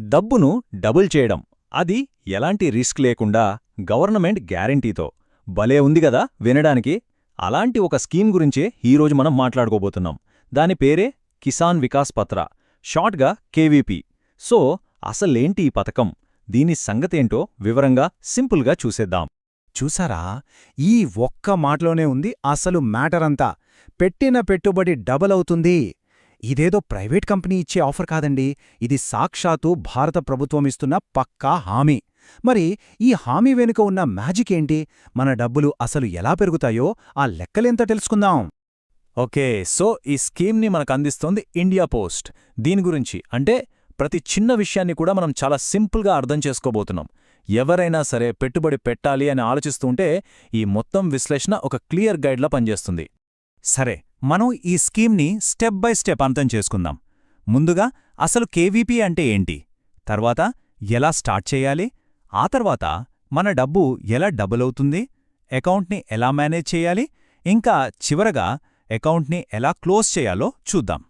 డబ్బును డబుల్ చేయడం. అది ఎలాంటి రిస్క్ లేకుండా గవర్నమెంట్ గ్యారంటీతో. భలే ఉంది గదా వినడానికి. అలాంటి ఒక స్కీమ్ గురించే ఈరోజు మనం మాట్లాడుకోబోతున్నాం. దాని పేరే కిసాన్ వికాస్ పత్ర. షార్ట్గా కేవీపీ. సో అసలేంటి ఈ పథకం? దీని సంగతేంటో వివరంగా సింపుల్గా చూసేద్దాం. చూసారా? ఈ ఒక్క మాటలోనే ఉంది అసలు మ్యాటర్ అంతా పెట్టిన పెట్టుబడి డబల్ అవుతుంది. ఇదేదో ప్రైవేట్ కంపెనీ ఇచ్చే ఆఫర్ కాదండి. ఇది సాక్షాత్తు భారత ప్రభుత్వం ఇస్తున్న పక్కా హామీ. మరి ఈ హామీ వెనుక ఉన్న మ్యాజిక్ ఏంటి? మన డబ్బులు అసలు ఎలా పెరుగుతాయో ఆ లెక్కలేంత తెలుసుకుందాం. ఓకే సో ఈ స్కీమ్ని మనకు అందిస్తోంది ఇండియా పోస్ట్. దీని గురించి అంటే ప్రతి చిన్న విషయాన్ని కూడా మనం చాలా సింపుల్గా అర్థం చేసుకోబోతున్నాం. ఎవరైనా సరే పెట్టుబడి పెట్టాలి అని ఆలోచిస్తుంటే ఈ మొత్తం విశ్లేషణ ఒక క్లియర్ గైడ్లా పనిచేస్తుంది. సరే మనం ఈ స్కీమ్ని స్టెప్ బై స్టెప్ అంతం చేసుకుందాం. ముందుగా అసలు కేవీపీ అంటే ఏంటి? తర్వాత ఎలా స్టార్ట్ చేయాలి? ఆ తర్వాత మన డబ్బు ఎలా డబుల్ అవుతుంది? అకౌంట్ని ఎలా మేనేజ్ చేయాలి? ఇంకా చివరగా అకౌంట్ని ఎలా క్లోజ్ చేయాలో చూద్దాం.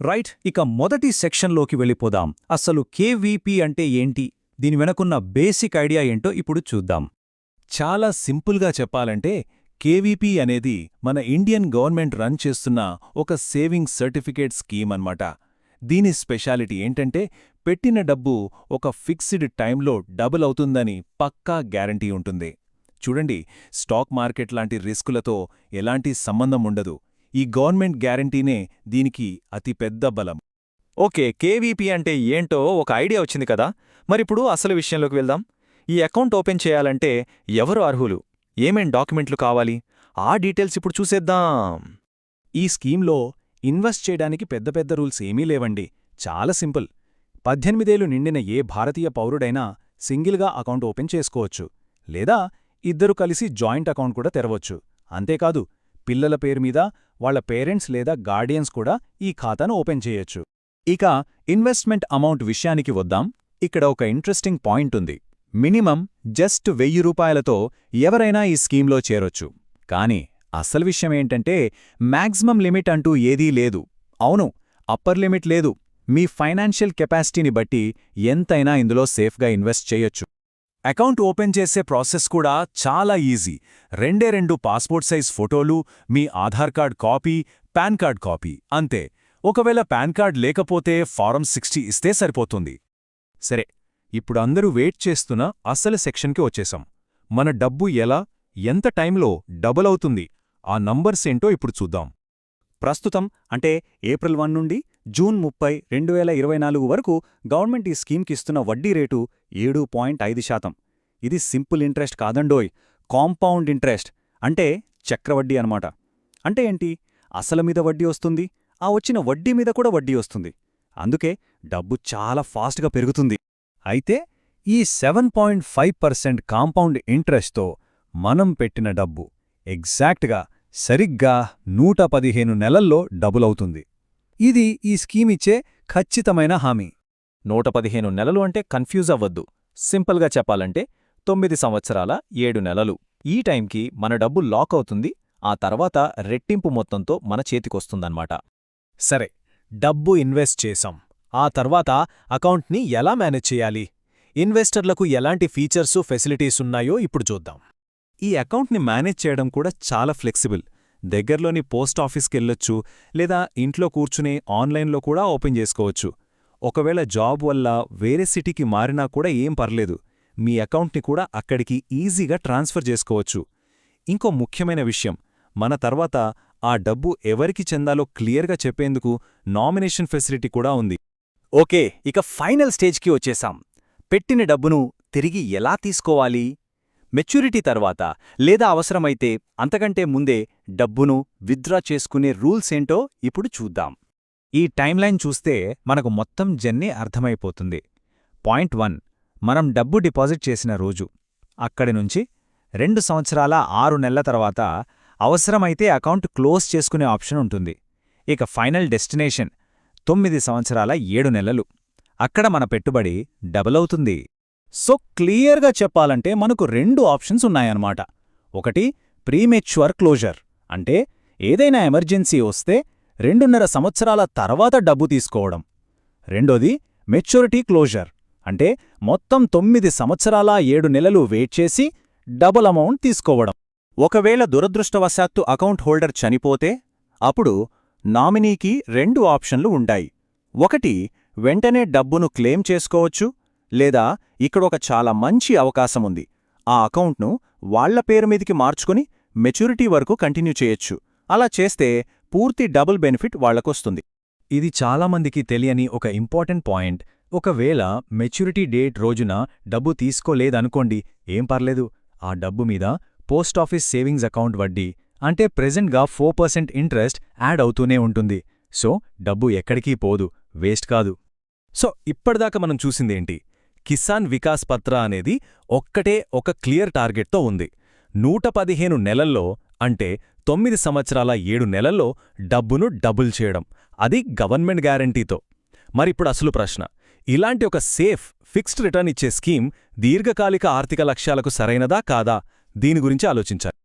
రైట్ ఇక మొదటి సెక్షన్లోకి వెళ్ళిపోదాం. అసలు కేవీపీ అంటే ఏంటి? దీని వెనకున్న బేసిక్ ఐడియా ఏంటో ఇప్పుడు చూద్దాం. చాలా సింపుల్గా చెప్పాలంటే కేవీపీ అనేది మన ఇండియన్ గవర్నమెంట్ రన్ చేస్తున్న ఒక సేవింగ్ సర్టిఫికేట్ స్కీమ్ అన్నమాట. దీని స్పెషాలిటీ ఏంటంటే పెట్టిన డబ్బు ఒక ఫిక్స్డ్ టైంలో డబుల్ అవుతుందని పక్కా గ్యారంటీ ఉంటుంది. చూడండి స్టాక్ మార్కెట్ లాంటి రిస్కులతో ఎలాంటి సంబంధం ఉండదు. ఈ గవర్నమెంట్ గ్యారంటీనే దీనికి అతిపెద్ద బలం. ఓకే కేవీపీ అంటే ఏంటో ఒక ఐడియా వచ్చింది కదా? మరిప్పుడు అసలు విషయంలోకి వెళ్దాం. ఈ అకౌంట్ ఓపెన్ చేయాలంటే ఎవరు అర్హులు? ఏమేం డాక్యుమెంట్లు కావాలి? ఆ డీటెయిల్స్ ఇప్పుడు చూసేద్దాం. ఈ స్కీమ్లో ఇన్వెస్ట్ చేయడానికి పెద్ద పెద్ద రూల్స్ ఏమీ లేవండి. చాలా సింపుల్. పద్దెనిమిదేళ్ళు నిండిన ఏ భారతీయ పౌరుడైనా సింగిల్గా అకౌంట్ ఓపెన్ చేసుకోవచ్చు. లేదా ఇద్దరు కలిసి జాయింట్ అకౌంట్ కూడా తెరవచ్చు. అంతేకాదు పిల్లల పేరు మీద వాళ్ళ పేరెంట్స్ లేదా గార్డియన్స్ కూడా ఈ ఖాతాను ఓపెన్ చేయొచ్చు. ఇక ఇన్వెస్ట్మెంట్ అమౌంట్ విషయానికి వద్దాం. ఇక్కడ ఒక ఇంట్రెస్టింగ్ పాయింట్ ఉంది. మినిమం జస్ట్ వెయ్యి రూపాయలతో ఎవరైనా ఈ స్కీమ్లో చేరొచ్చు. కానీ అసలు విషయమేంటంటే మ్యాక్సిమం లిమిట్ అంటూ ఏదీ లేదు. అవును అప్పర్ లిమిట్ లేదు. మీ ఫైనాన్షియల్ కెపాసిటీని బట్టి ఎంతైనా ఇందులో సేఫ్గా ఇన్వెస్ట్ చేయొచ్చు. అకౌంట్ ఓపెన్ చేసే ప్రాసెస్ కూడా చాలా ఈజీ. రెండే రెండు పాస్పోర్ట్ సైజ్ ఫోటోలు మీ Aadhaar card copy PAN card copy. అంతే. ఒకవేళ పాన్ కార్డ్ లేకపోతే ఫారం సిక్స్టీ ఇస్తే సరిపోతుంది. సరే ఇప్పుడు అందరూ వెయిట్ చేస్తున్న అసలు సెక్షన్కి వచ్చేసాం. మన డబ్బు ఎలా ఎంత టైంలో డబుల్ అవుతుంది ఆ నంబర్స్ ఏంటో ఇప్పుడు చూద్దాం. ప్రస్తుతం అంటే ఏప్రిల్ వన్ నుండి జూన్ ముప్పై రెండు వేల ఇరవై నాలుగు వరకు గవర్నమెంట్ ఈ స్కీమ్కిస్తున్న వడ్డీ రేటు ఏడు పాయింట్ ఐదు శాతం. ఇది సింపుల్ ఇంట్రెస్ట్ కాదండోయ్ కాంపౌండ్ ఇంట్రెస్ట్ అంటే చక్రవడ్డీ అనమాట అంటే ఏంటి? అసలు మీద వడ్డీ వస్తుంది ఆ వచ్చిన వడ్డీ మీద కూడా వడ్డీ వస్తుంది. అందుకే డబ్బు చాలా ఫాస్ట్గా పెరుగుతుంది. అయితే ఈ seven point five percent compound ఇంట్రెస్ట్తో మనం పెట్టిన డబ్బు ఎగ్జాక్ట్గా సరిగ్గా నూట పదిహేను నెలల్లో డబులవుతుంది ఇది ఈ స్కీమిచ్చే ఖచ్చితమైన హామీ. నూట పదిహేను నెలలు అంటే కన్ఫ్యూజ్ అవ్వద్దు. సింపుల్గా చెప్పాలంటే తొమ్మిది సంవత్సరాల ఏడు నెలలు. ఈ టైంకి మన డబ్బు లాక్ అవుతుంది ఆ తర్వాత రెట్టింపు మొత్తంతో మన చేతికొస్తుందన్నమాట. సరే డబ్బు ఇన్వెస్ట్ చేశాం. ఆ తర్వాత అకౌంట్ని ఎలా మేనేజ్ చేయాలి? ఇన్వెస్టర్లకు ఎలాంటి ఫీచర్సు ఫెసిలిటీస్ ఉన్నాయో ఇప్పుడు చూద్దాం. ఈ అకౌంట్ని మేనేజ్ చేయడం కూడా చాలా ఫ్లెక్సిబుల్. దగ్గర్లోని పోస్ట్ ఆఫీస్కెళ్ళొచ్చు లేదా ఇంట్లో కూర్చునే ఆన్లైన్లో కూడా ఓపెన్ చేసుకోవచ్చు. ఒకవేళ జాబ్ వల్ల వేరే సిటీకి మారినా కూడా ఏం పర్లేదు. మీ అకౌంట్ని కూడా అక్కడికి ఈజీగా ట్రాన్స్ఫర్ చేసుకోవచ్చు. ఇంకో ముఖ్యమైన విషయం మన తర్వాత ఆ డబ్బు ఎవరికి చెందాలో క్లియర్గా చెప్పేందుకు నామినేషన్ ఫెసిలిటీ కూడా ఉంది. ఓకే ఇక ఫైనల్ స్టేజ్కి వచ్చేసాం. పెట్టిన డబ్బును తిరిగి ఎలా తీసుకోవాలి? మెచ్యూరిటీ తర్వాత లేదా అవసరమైతే అంతకంటే ముందే డబ్బును విత్డ్రా చేసుకునే రూల్స్ ఏంటో ఇప్పుడు చూద్దాం. ఈ టైంలైన్ చూస్తే మనకు మొత్తం జర్నీ అర్థమైపోతుంది. పాయింట్ వన్ మనం డబ్బు డిపాజిట్ చేసిన రోజు. అక్కడి నుంచి రెండు సంవత్సరాల ఆరు నెలల తర్వాత అవసరమైతే అకౌంట్ క్లోజ్ చేసుకునే ఆప్షన్ ఉంటుంది. ఇక ఫైనల్ డెస్టినేషన్ తొమ్మిది సంవత్సరాల ఏడు నెలలు. అక్కడ మన పెట్టుబడి డబుల్ అవుతుంది. సో క్లియర్గా చెప్పాలంటే మనకు రెండు ఆప్షన్స్ ఉన్నాయన్నమాట. ఒకటి ప్రీమెచ్యూర్ క్లోజర్. అంటే ఏదైనా ఎమర్జెన్సీ వస్తే రెండున్నర సంవత్సరాల తర్వాత డబ్బు తీసుకోవడం. రెండోది మెచ్యూరిటీ క్లోజర్. అంటే మొత్తం తొమ్మిది సంవత్సరాల ఏడు నెలలు వెయిట్ చేసి డబుల్ అమౌంట్ తీసుకోవడం. ఒకవేళ దురదృష్టవశాత్తు అకౌంట్ హోల్డర్ చనిపోతే అప్పుడు నామినీకి రెండు ఆప్షన్లు ఉంటాయి. ఒకటి వెంటనే డబ్బును క్లెయిమ్ చేసుకోవచ్చు లేదా ఇక్కడొక చాలా మంచి అవకాశముంది ఆ అకౌంట్ను వాళ్ళ పేరు మీదికి మార్చుకుని మెచ్యూరిటీ వరకు కంటిన్యూ చేయొచ్చు. అలా చేస్తే పూర్తి డబుల్ బెనిఫిట్ వాళ్ళకొస్తుంది ఇది చాలామందికి తెలియని ఒక ఇంపార్టెంట్ పాయింట్. ఒకవేళ మెచ్యూరిటీ డేట్ రోజున డబ్బు తీసుకోలేదనుకోండి ఏం పర్లేదు. ఆ డబ్బు మీద పోస్టాఫీస్ సేవింగ్స్ అకౌంట్ వడ్డీ అంటే ప్రెజెంట్గా ఫోర్ పర్సెంట్ ఇంట్రెస్ట్ యాడ్ అవుతూనే ఉంటుంది. సో డబ్బు ఎక్కడికీ పోదు. వేస్ట్ కాదు. సో ఇప్పటిదాకా మనం చూసిందేంటి? కిసాన్ వికాస్ పత్ర అనేది ఒక్కటే ఒక క్లియర్ టార్గెట్తో ఉంది. నూట పదిహేను నెలల్లో అంటే తొమ్మిది సంవత్సరాల ఏడు నెలల్లో డబ్బును డబుల్ చేయడం. అది గవర్నమెంట్ గ్యారంటీతో. మరిప్పుడు అసలు ప్రశ్న. ఇలాంటి ఒక సేఫ్ ఫిక్స్డ్ రిటర్న్ ఇచ్చే స్కీమ్ దీర్ఘకాలిక ఆర్థిక లక్ష్యాలకు సరైనదా కాదా? దీని గురించి ఆలోచించాలి.